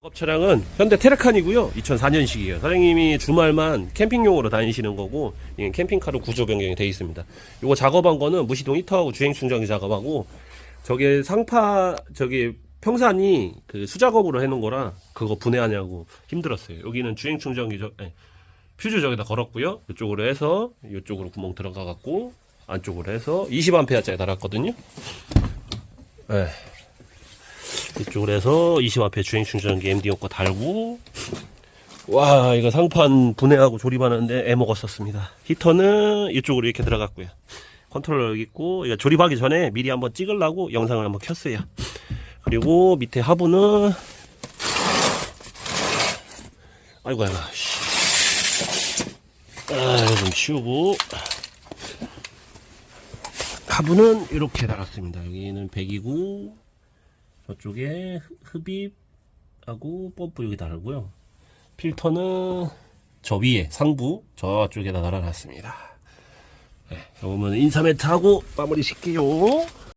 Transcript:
작업 차량은 현대 테라칸이고요. 2004년식이에요. 사장님이 주말만 캠핑용으로 다니시는 거고 이게 캠핑카로 구조 변경이 되어 있습니다. 이거 작업한 거는 무시동 히터하고 주행 충전기 작업하고 저게 상파 저기 평산이 그 수작업으로 해놓은 거라 그거 분해하냐고 힘들었어요. 여기는 주행 충전기 저 아니, 퓨즈 저기다 걸었고요. 이쪽으로 해서 이쪽으로 구멍 들어가 갖고 안쪽으로 해서 20A짜리 달았거든요. 네. 이쪽으로 해서 20A 주행 충전기 MD 거 달고. 와 이거 상판 분해하고 조립하는데 애 먹었었습니다. 히터는 이쪽으로 이렇게 들어갔고요. 컨트롤러 여기 있고 이거 조립하기 전에 미리 한번 찍으려고 영상을 한번 켰어요. 그리고 밑에 하부는 아이고 아이고 씨. 아, 이거 좀 치우고. 하부는 이렇게 달았습니다. 여기는 100이고 저쪽에 흡- 흡입하고 펌프 여기 달고요. 필터는 저 위에 상부 저쪽에다 달아놨습니다. 네, 그러면 인사매트 하고 마무리 시키요.